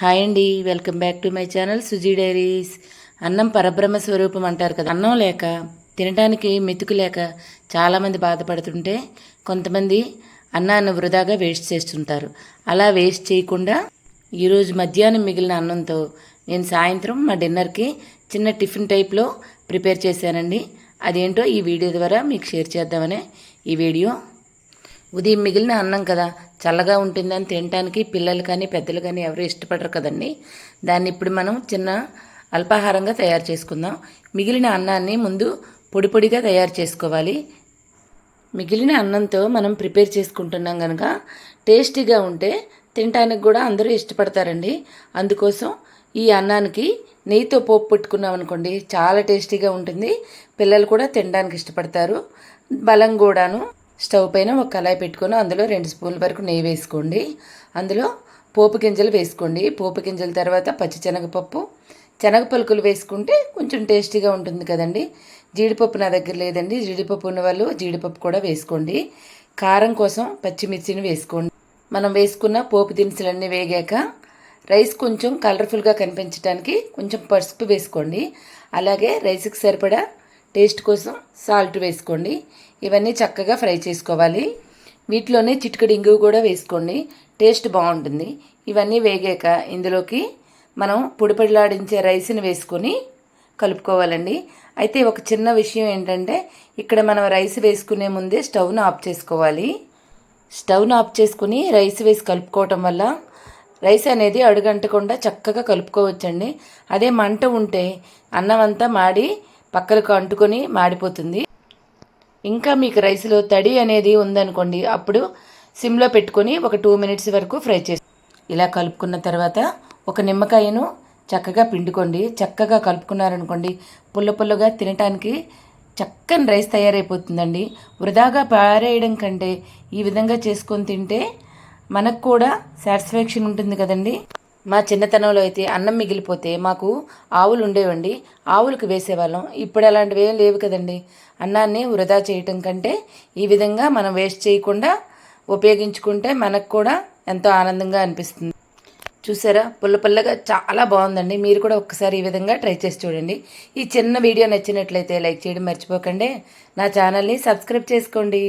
Hi అండి welcome back to my channel Suji diaries. అన్నం పరబ్రహ్మ స్వరూపం అంటారు కదా అన్నం లేక తినడానికి మెతుకు లేక చాలామంది బాధపడుతుంటే కొంతమంది అన్నాన్ని వృధాగా వేస్ట్ చేస్తుంటారు. అలా వేస్ట్ చేయకుండా ఈరోజు మధ్యాహ్నం మిగిలిన అన్నంతో నేను సాయంత్రం మా డిన్నర్కి చిన్న టిఫిన్ టైప్లో ప్రిపేర్ చేశానండి. అదేంటో ఈ వీడియో ద్వారా మీకు షేర్ చేద్దామనే ఈ వీడియో ఉదయం మిగిలిన అన్నం కదా. చల్లగా ఉంటుందని తినడానికి పిల్లలు కానీ పెద్దలు కానీ ఎవరు ఇష్టపడరు కదండి. దాన్ని ఇప్పుడు మనం చిన్న అల్పాహారంగా తయారు చేసుకుందాం. మిగిలిన అన్నాన్ని ముందు పొడి పొడిగా తయారు చేసుకోవాలి. మిగిలిన అన్నంతో మనం ప్రిపేర్ చేసుకుంటున్నాం కనుక టేస్టీగా ఉంటే తినడానికి కూడా అందరూ ఇష్టపడతారండి. అందుకోసం ఈ అన్నానికి నెయ్యితో పోపు పెట్టుకున్నాం అనుకోండి చాలా టేస్టీగా ఉంటుంది. పిల్లలు కూడా తినడానికి ఇష్టపడతారు. బలం కూడాను స్టవ్ పైన ఒక కళాయి పెట్టుకొని అందులో రెండు స్పూన్ల వరకు నెయ్యి వేసుకోండి. అందులో పోపు గింజలు వేసుకోండి. పోపు గింజల తర్వాత పచ్చి శనగపప్పు. శనగ పలుకులు వేసుకుంటే కొంచెం టేస్టీగా ఉంటుంది కదండి. జీడిపప్పు నా దగ్గర లేదండి. జీడిపప్పు ఉన్న వాళ్ళు జీడిపప్పు కూడా వేసుకోండి. కారం కోసం పచ్చిమిర్చిని వేసుకోండి. మనం వేసుకున్న పోపు దినుసులన్నీ వేగాక రైస్ కొంచెం కలర్ఫుల్గా కనిపించడానికి కొంచెం పసుపు వేసుకోండి. అలాగే రైస్కి సరిపడా టేస్ట్ కోసం సాల్ట్ వేసుకోండి. ఇవన్నీ చక్కగా ఫ్రై చేసుకోవాలి. వీటిలోనే చిటికడి ఇంగువ కూడా వేసుకోండి. టేస్ట్ బాగుంటుంది. ఇవన్నీ వేగాక ఇందులోకి మనం పొడిపడిలాడించే రైస్ని వేసుకొని కలుపుకోవాలండి. అయితే ఒక చిన్న విషయం ఏంటంటే ఇక్కడ మనం రైస్ వేసుకునే ముందే స్టవ్ను ఆఫ్ చేసుకోవాలి. స్టవ్ను ఆఫ్ చేసుకుని రైస్ వేసి కలుపుకోవటం వల్ల రైస్ అనేది అడుగంటకుండా చక్కగా కలుపుకోవచ్చండి. అదే మంట ఉంటే అన్నం అంతా మాడి పక్కలకు అంటుకొని మాడిపోతుంది. ఇంకా మీకు రైస్లో తడి అనేది ఉందనుకోండి అప్పుడు సిమ్లో పెట్టుకొని ఒక టూ మినిట్స్ వరకు ఫ్రై చేసి ఇలా కలుపుకున్న తర్వాత ఒక నిమ్మకాయను చక్కగా పిండుకోండి. చక్కగా కలుపుకున్నారనుకోండి పుల్ల పుల్లగా తినటానికి చక్కని రైస్ తయారైపోతుందండి. వృధాగా పారేయడం కంటే ఈ విధంగా చేసుకొని తింటే మనకు కూడా సాటిస్ఫాక్షన్ ఉంటుంది కదండి. మా చిన్నతనంలో అయితే అన్నం మిగిలిపోతే మాకు ఆవులు ఉండేవండి. ఆవులకు వేసేవాళ్ళం. ఇప్పుడు అలాంటివి ఏం లేవు కదండి. అన్నాన్ని వృధా చేయటం కంటే ఈ విధంగా మనం వేస్ట్ చేయకుండా ఉపయోగించుకుంటే మనకు కూడా ఎంతో ఆనందంగా అనిపిస్తుంది. చూసారా? పుల్ల పుల్లగా చాలా బాగుందండి. మీరు కూడా ఒక్కసారి ఈ విధంగా ట్రై చేసి చూడండి. ఈ చిన్న వీడియో నచ్చినట్లయితే లైక్ చేయడం మర్చిపోకండి. నా ఛానల్ని సబ్స్క్రైబ్ చేసుకోండి.